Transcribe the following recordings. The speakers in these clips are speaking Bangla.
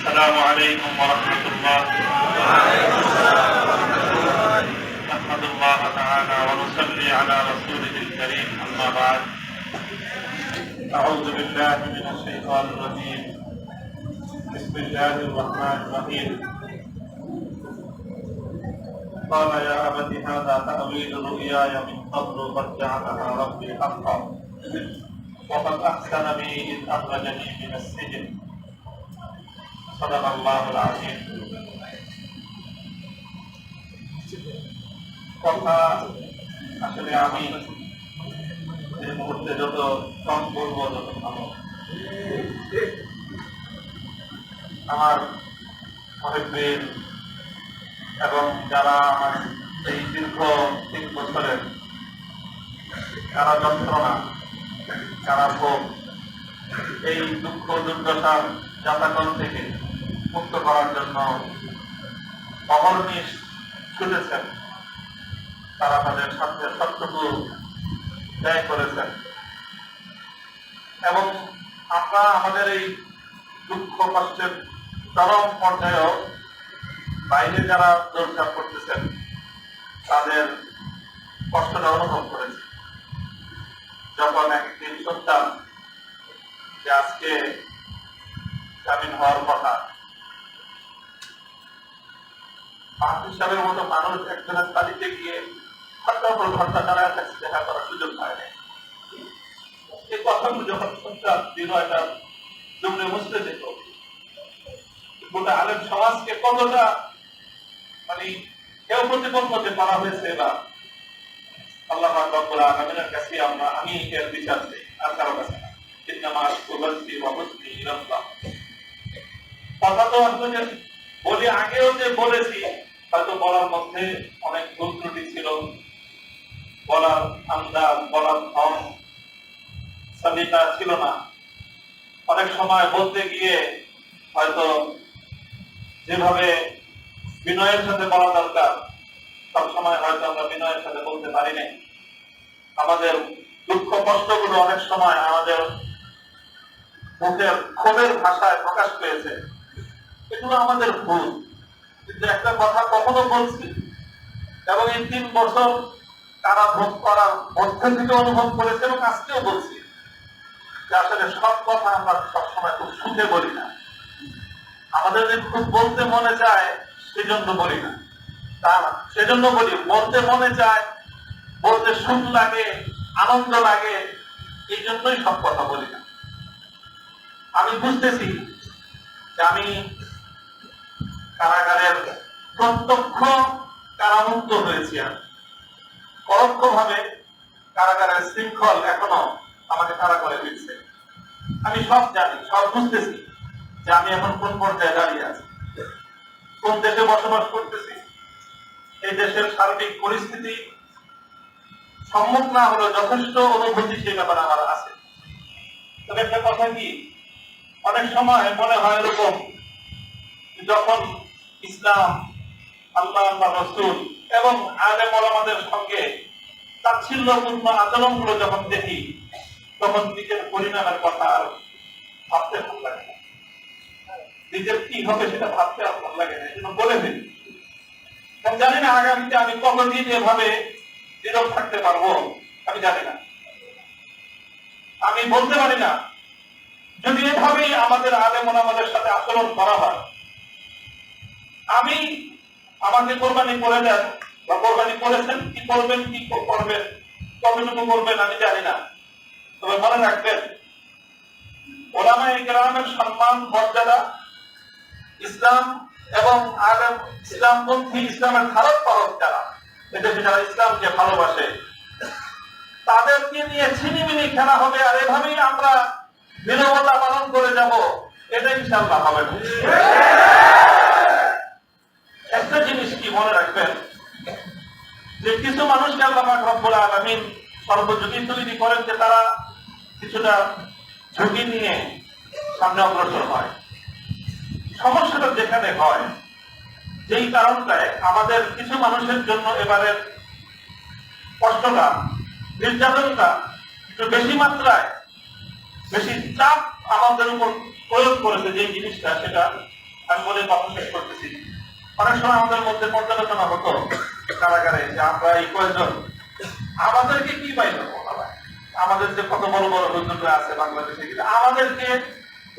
السلام عليكم ورحمة الله. نحمد الله تعالى ونصلي على رسوله الكريم. أما بعد أعوذ بالله من الشيطان الرجيم. بسم الله الرحمن الرحيم. قال يا أبت هذا تأويل رؤياي من قبل قد جعلها ربي حقا. وقد أحسن بي إذ أخرجني من السجن صدق الله العظيم কথা আসলে আমি এই মুহূর্তে যত কম বলবো তত ভালো আমার মহিবীর এবং যারা আমার এই দীর্ঘ তিন বছরের কারা যন্ত্রণা কারা ভোগ এই দুঃখ দুর্দশার যাতাকল থেকে মুক্ত করার জন্য অহর্নিশ ছুটেছেন। তারা তাদের সাথে সবটুকু ব্যয় করেছেন। এবং আমরা আমাদের এই দুঃখ, কষ্টের চরম পর্যায়েও বাইরে যারা দৌড়ঝাপ করতেছেন তাদের কষ্টটা অনুভব করেছে যখন একদিন সত্যান যে আজকে জামিন হওয়ার কথা। সাহেবের মতো মানুষ একজনের গিয়ে ঘণ্টার পর ঘণ্টা কাছে দেখা করার সুযোগ না এই কথাগুলো যখন জমলে মুসলে যেত। গোটা আলেম সমাজকে কতটা মানে কেউ প্রতিপক্ষতে করা হয়েছে বা আল্লাহ রব্বুল আলামিনের কাছে আমরা আমি এর বিচার চাই, আর কারও কাছে না। ইন্নামা আশকুরুল্লাহি ওয়া হুসনি ইলাল্লাহ। কথা তো আসলে বলি আগেও যে বলেছি, হয়তো বলার মধ্যে অনেক ভুল ত্রুটি ছিল। বলার আন্দাজ বলার ধন, সলিতা ছিল না। অনেক সময় বলতে গিয়ে হয়তো যেভাবে বিনয়ের সাথে বলা দরকার সব সময় হয়তো আমরা বিনয়ের সাথে বলতে পারি নাই। আমাদের দুঃখ, কষ্টগুলো অনেক সময় আমাদের মুখের ক্ষোভের ভাষায় প্রকাশ পেয়েছে। এগুলো আমাদের ভুল। কিন্তু একটা কথা কখনো বলছি, এবং এই তিন বছর তারা ভোগ করার মধ্যে থেকে অনুভব করেছে এবং আজকেও বলছি যে আসলে সব কথা আমরা সবসময় খুব সুখে বলি না। আমাদের যে খুব বলতে মনে চায় সেজন্য বলি না। সেজন্য বলি বলতে মনে চায়, বলতে সুখ লাগে, আনন্দ লাগে, এই জন্যই সব কথা বলি না। আমি বুঝতেছি যে আমি কারাগারের প্রত্যক্ষ কারামুক্ত হয়েছি আমি। পরোক্ষ ভাবে কারাগারের শৃঙ্খল এখনও আমাকে তারা করে দিচ্ছে। আমি সব জানি, সব বুঝতেছি যে আমি এখন কোন পর্যায়ে দাঁড়িয়ে আছি। কোন দেশে বসবাস করতেছি এই দেশের সার্বিক পরিস্থিতি সম্মুখ না হলেও যথেষ্ট অনুভূতি সে ব্যাপারে আমার আছে। তবে একটা কথা কি, অনেক সময় মনে হয় এরকম যখন ইসলাম, আল্লাহ আল্লাহ রসুল এবং আলেম ওলামাদের সঙ্গে তাচ্ছিল্যপূর্ণ আচরণগুলো যখন দেখি, তখন নিজের পরিণামের কথা আর ভাবতে ভালো লাগে নিজের কি হবে সেটা ভাবতে আর ভালো লাগে না এই জন্য বলে দিন জানি না আগামীতে আমি কতদিন এভাবে নীরব থাকতে পারব, আমি জানি না। আমি বলতে পারি না, যদি এভাবেই আমাদের আলেম ওলামাদের সাথে আচরণ করা হয়, আমি আমাকে কোরবানি করে দেন, বা কোরবানি করেছেন, কি করবেন কি করবেন, কতটুকু করবেন, আমি জানি না। তবে মনে রাখবেন ওলামা গ্রামের সম্মান, মর্যাদা, ইসলাম এবং আলেম ইসলামপন্থী ইসলামের ধারক পালক যারা এদেশে যারা ইসলামকে ভালোবাসে, তাদেরকে নিয়ে ছিনিমিনি খেলা হবে আর এভাবেই আমরা নিরবতা পালন করে যাব, এটা ইনশাল্লাহ হবে একটা জিনিস কি মনে রাখবেন? যে কিছু মানুষকে আল্লাহ পাক রব্বুল আলামিন সর্বযোগী তৈরি করেন যে তারা কিছুটা ঝুঁকি নিয়ে সামনে অগ্রসর হয়। সমস্যাটা যেখানে হয়, যেই কারণটায় আমাদের কিছু মানুষের জন্য এবারের কষ্টটা, নির্যাতনটা একটু বেশি মাত্রায়, বেশি চাপ আমাদের উপর প্রয়োগ করেছে যে জিনিসটা, সেটা আমি বলে কথা শেষ করতেছি। অনেক সময় আমাদের মধ্যে পর্যালোচনা হতো কারাগারে যে আমরা এই কয়েকজন, আমাদেরকে কি পাইল আমাদের যে কত বড় বড় হুজুররা আছে বাংলাদেশে, কিন্তু আমাদেরকে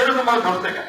এরকম ভাবে ধরতে কেন?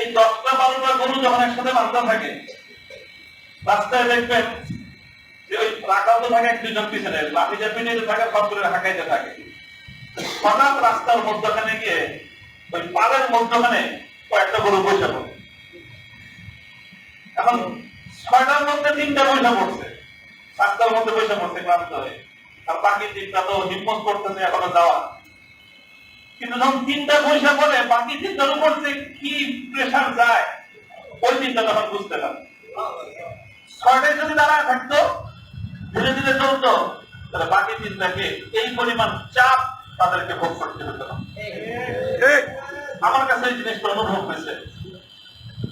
এই দশটা বারোটা গরু যখন একসাথে বান্ধা থাকে, রাস্তায় দেখবেন যে ওই রাখাতে থাকে এক দুজন পিছনে লাঠি যে পিছনে থাকে সব করে হাঁকাইতে থাকে। হঠাৎ রাস্তার মধ্যখানে গিয়ে ওই পাড়ের মধ্যখানে কয়েকটা গরু বসে পড়ে। এখন ছয়টার মধ্যে তিনটা পয়সা পড়ছে। রাস্তার মধ্যে পয়সা পড়ছে ক্লান্ত হয়ে। আর বাকি তিনটা তো হিম্মত করতেছে এখনও যাওয়া কিন্তু যখন তিনটা পয়সা পড়ে, বাকি তিনটার উপর প্রেশার যায়, ওই তিনটা তখন বুঝতে পারে ছয়টায় যদি দাঁড়ায় থাকতো, ধীরে ধীরে চলতো, তাহলে বাকি তিনটাকে এই পরিমাণ চাপ তাদেরকে ভোগ করতে হতো। না আমার কাছে এই জিনিসটা অনুভব হয়েছে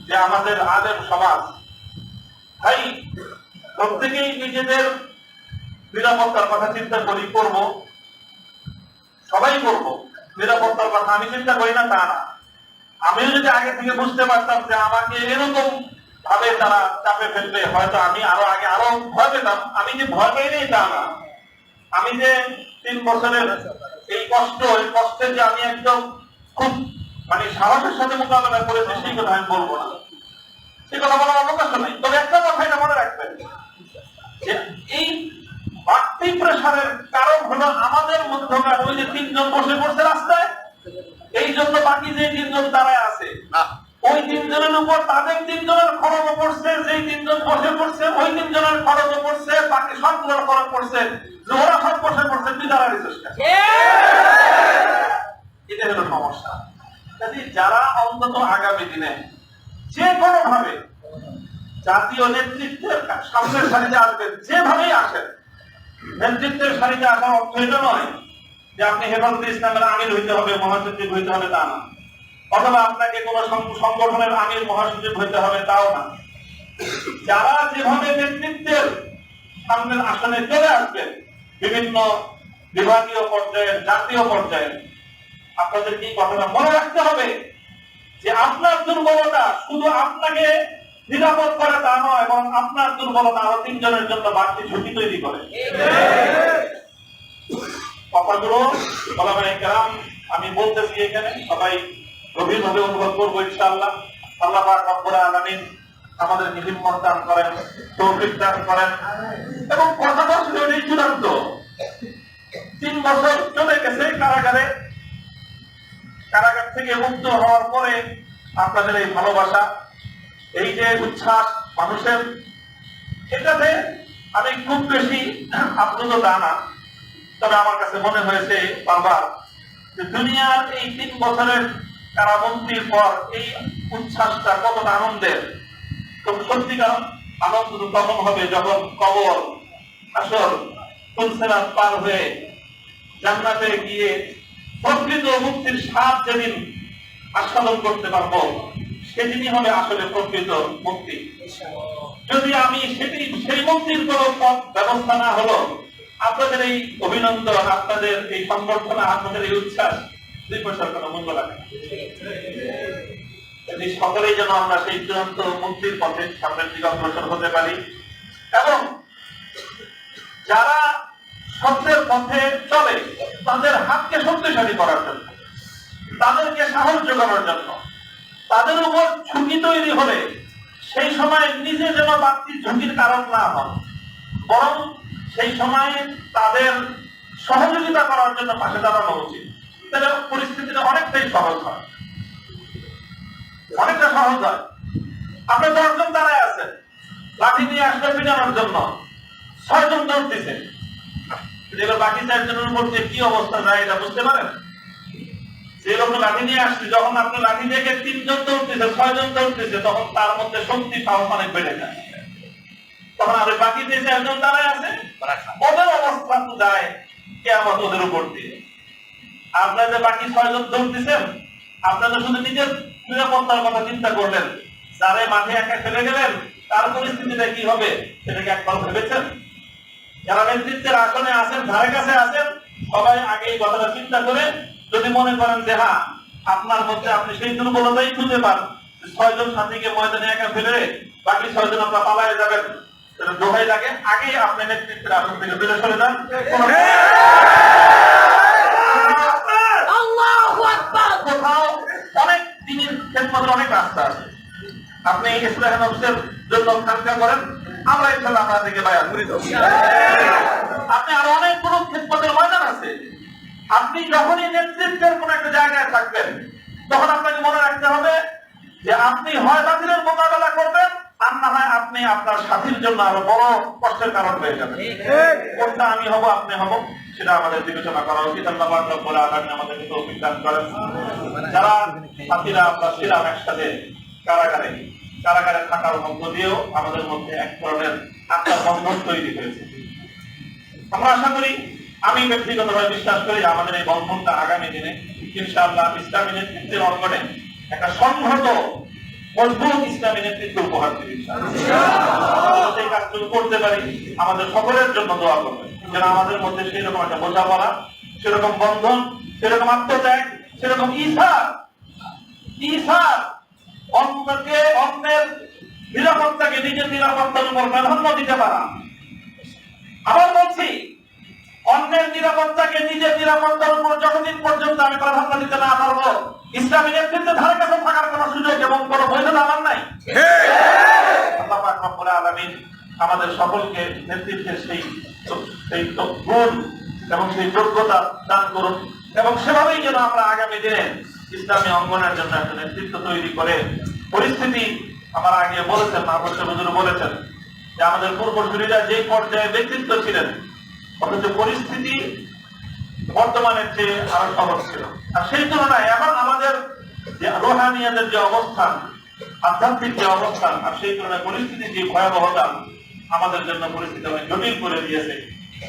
যে আমাদের আলেম সমাজ, ভাই, প্রত্যেকেই নিজেদের নিরাপত্তার কথা চিন্তা করি, করব। সবাই করব। নিরাপত্তার কথা আমি চিন্তা করি না, তা না। আমিও যদি আগে থেকে বুঝতে পারতাম যে আমাকে এরকম ভাবে তারা চাপে ফেলবে, হয়তো আমি আরও আগে আরও ভয় পেতাম। আমি যে ভয় পেয়ে নেই তা না। আমি যে তিন বছরের এই কষ্ট, এই কষ্টের যে আমি একদম খুব মানে সাহসের সাথে মোকাবেলা করেছি, সেই কথা আমি বলব না। সে কথা বলার অবকাশ নাই। তবে একটা কথা এটা মনে রাখবেন যে এই বাড়তি প্রেশারের কারণ হলো আমাদের মধ্যকার ওই যে তিনজন বসে পড়ছে রাস্তায় এই জন্য বাকি যে তিনজন দাঁড়ায় আছে ওই তিনজনের উপর তাদের তিনজনের খরচ পড়ছে যেই তিনজন বসে পড়ছে ওই তিনজনের খরচ পড়ছে বাকি সবগুলোর খরচ পড়ছে যে ওরা সব বসে পড়ছে দাঁড়ালি চেষ্টা এটা হলো সমস্যা। কাজে যারা অন্তত আগামী দিনে যে কোনো ভাবে জাতীয় নেতৃত্বের সামনের সারিতে আসবেন যেভাবেই আসেন নেতৃত্বের সারিতে আসার অর্থ এটা নয় যে আপনি হেফাজতে ইসলামের আমির হইতে হবে, মহাসচিব হইতে হবে তা না। অথবা আপনাকে কোন সংগঠনের আমির, মহাসচিব হইতে হবে তাও না। যারা যেভাবে নেতৃত্বের সামনের আসনে চলে আসবেন, বিভিন্ন বিভাগীয় পর্যায়ে জাতীয় পর্যায়ে আপনাদের কি কথাটা মনে রাখতে হবে? যে আপনার দুর্বলতা শুধু আপনাকে নিরাপদ করে তা নয় এবং আপনার দুর্বলতা আরও তিনজনের জন্য বাড়তি ঝুঁকি তৈরি করে। আমি বলতেছি এখানে, সবাই গভীরভাবে অনুভব করব ইনশাআল্লাহ। আল্লাহ আমাদের দান করেন, তৌফিক দান করেন। এবং কথাটা ছিল চূড়ান্ত, তিন বছর চলে গেছে কারাগারে। কারাগার থেকে মুক্ত হওয়ার পরে আপনাদের এই ভালোবাসা, এই যে উচ্ছ্বাস মানুষের, এটাতে আমি খুব বেশি আপ্লুত না। তবে আমার কাছে মনে হয়েছে বারবার যে দুনিয়ার এই তিন বছরের কারাবন্দির পর এই উচ্ছ্বাসটা কতটা আনন্দের। তো সত্যিকার আনন্দ তখন হবে যখন কবর আসর তুলসেরাত পার হয়ে জান্নাতে গিয়ে প্রকৃত মুক্তির স্বাদ যেদিন আস্বাদন করতে পারব সেদিনই হবে আসলে প্রকৃত মুক্তি। যদি আমি সেটি সেই মুক্তির কোনো ব্যবস্থা না হলো আপনাদের এই অভিনন্দন, আপনাদের এই সংবর্ধনা, আপনাদের এই উচ্ছ্বাস দুই পয়সার কোনো মূল্য লাগে সকলেই যেন আমরা সেই চূড়ান্ত মুক্তির পথে সামনের দিকে অগ্রসর হতে পারি। এবং যারা সত্যের পথে চলে, তাদের হাতকে শক্তিশালী করার জন্য, তাদেরকে সাহস যোগানোর জন্য, তাদের উপর ঝুঁকি তৈরি হলে সেই সময় নিজে যেন বাড়তি ঝুঁকির কারণ না হন, বরং সেই সময়ে তাদের সহযোগিতা করার জন্য পাশে দাঁড়ানো উচিত। তাহলে পরিস্থিতিটা অনেকটাই সহজ হয়। অনেকটা সহজ হয়। আপনি দশজন দাঁড়ায় আছেন। লাঠি নিয়ে পিটানোর জন্য ছয়জন দৌড় দিছে বাকি চারজনের উপর যে কি অবস্থা যায় এটা বুঝতে পারেন? যে লোক লাঠি নিয়ে আসছে, যখন আপনি লাঠি দেখে তিনজন দৌড়তেছে ছয়জন দৌড়তেছে তখন তার মধ্যে শক্তি, সাহস অনেক বেড়ে যায়। তখন বাকি যে চারজন দাঁড়ায় আছে ওদের অবস্থা তো যায় ওদের উপর দিয়ে। বাকি ছয়জন শুধু নিজের নিরাপত্তার কথা চিন্তা করলেন, যারে মাঠে একা ফেলে গেলেন, তার পরিস্থিতিটা কি হবে, সেটাকে একবার ভেবেছেন? যারা নেতৃত্বের আসনে আছেন, ধারে কাছে আছেন, সবাই আগে এই কথাটা চিন্তা করে যদি মনে করেন যে হ্যাঁ আপনার মধ্যে আপনি সেই দুর্বলতাই খুঁজে পান ছয়জন সাথীকে ময়দানে একা ফেলে বাকি ছয়জন আপনার পালায় যাবেন। দোহাই লাগে। আপনি নেতৃত্বের আসন থেকে যান। কোথাও অনেক দিনের অনেক রাস্তা আছে। আপনি ইসলাম নফসের জন্য খানকা করেন। আমরা ইনশাল্লাহ আপনাদেরকে বায়াত করে দেবো। আপনি আরও অনেক কোন খেদমতের ময়দান আছে। আপনি যখনই নেতৃত্বের কোন একটা জায়গায় থাকবেন তখন আপনাকে মনে রাখতে হবে যে আপনি হয় বাতিলের মোকাবেলা করবেন আর না হয় আপনি আপনার সাথীর জন্য আরও বড় কষ্টের কারণ হয়ে যাবেন কোনটা আমি হব আপনি হব সেটা আমাদের বিবেচনা করা উচিত। আল্লাহ পাক রব্বুল আলামিন আমাদেরকে তৌফিক দান করেন। যারা সাথীরা আমরা ছিলাম একসাথে কারাগারে কারাগারে থাকার মধ্য দিয়েও আমাদের মধ্যে এক ধরনের আত্মার বন্ধন তৈরি হয়েছে। আমরা আশা করি আমি ব্যক্তিগতভাবে বিশ্বাস করি আমাদের এই বন্ধনটা আগামী দিনে ইনশাআল্লাহ ইসলামী নেতৃত্বের অঙ্গনে একটা সংহত মজবুত নেতৃত্ব উপহার দেবে। সেই কাজটুকু করতে পারি, আমাদের সকলের জন্য দোয়া করবেন যেন আমাদের মধ্যে সেরকম একটা বোঝাপড়া, সেরকম বন্ধন, সেরকম আত্মত্যাগ, সেরকম ইসার ইসার অন্যকে অন্যের নিরাপত্তাকে নিজের নিরাপত্তার উপর প্রাধান্য দিতে পারা আবার বলছি অন্যের নিরাপত্তাকে নিজের নিরাপত্তার উপর যতদিন পর্যন্ত আমি প্রাধান্য দিতে না পারব ইসলামী নেতৃত্বে ধারে কাছে থাকার কোন সুযোগ এবং কোন বৈধতা আমার নাই। আল্লাহ পাক রব্বুল আলামিন আমাদের সকলকে নেতৃত্বের সেই সেই গুণ এবং সেই যোগ্যতা দান করুন এবং সেভাবেই যেন আমরা আগামী দিনে ইসলামী অঙ্গনের জন্য একটা নেতৃত্ব তৈরি করে পরিস্থিতি আমার আগে বলেছেন মাহবুব হুজুর বলেছেন যে আমাদের পূর্বসূরীরা যে পর্যায়ে ব্যক্তিত্ব ছিলেন অথচ পরিস্থিতি বর্তমানের চেয়ে আরও সহজ ছিল। আর সেই তুলনায় এখন আমাদের যে রোহানিয়াদের যে অবস্থান, আধ্যাত্মিক যে অবস্থান, আর সেই তুলনায় পরিস্থিতি যে ভয়াবহতা আমাদের জন্য পরিস্থিতি অনেক জটিল করে দিয়েছে।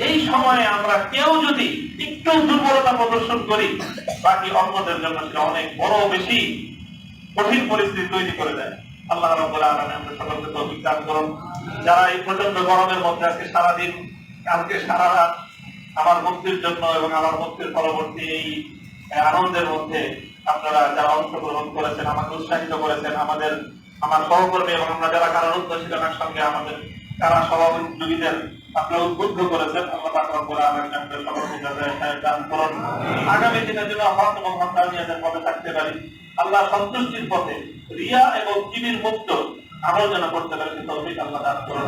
এই সময়ে আমরা কেউ যদি একটু দুর্বলতা প্রদর্শন করি, বাকি অন্যদের জন্য সেটা অনেক বড় বেশি কঠিন পরিস্থিতি তৈরি করে দেয়। আল্লাহ রাব্বুল আলামিন আমাদের সকলকে তৌফিক দান করুন। যারা এই প্রচণ্ড গরমের মধ্যে আজকে সারাদিন, কালকে সারা রাত আমার মুক্তির জন্য এবং আমার মুক্তির পরবর্তী এই আনন্দের মধ্যে আপনারা যারা অংশগ্রহণ করেছেন আমাকে উৎসাহিত করেছেন আমাদের আমার সহকর্মী এবং আমরা যারা কারারুদ্ধ ছিলেন একসঙ্গে আমাদের কারা সভাপতিদের আপনারা উদ্বুদ্ধ করেছেন আল্লাহ আগামী দিনের জন্য হক এবং থাকতে পারি আল্লাহ সন্তুষ্টির পথে রিয়া এবং কিবির মুক্ত আমল যেন করতে পারি তৌফিক আল্লাহ দান করুন।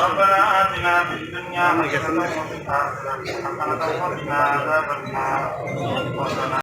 ربنا اتنا في الدنيا حسنه وفي الاخره حسنه وقنا عذاب النار ربنا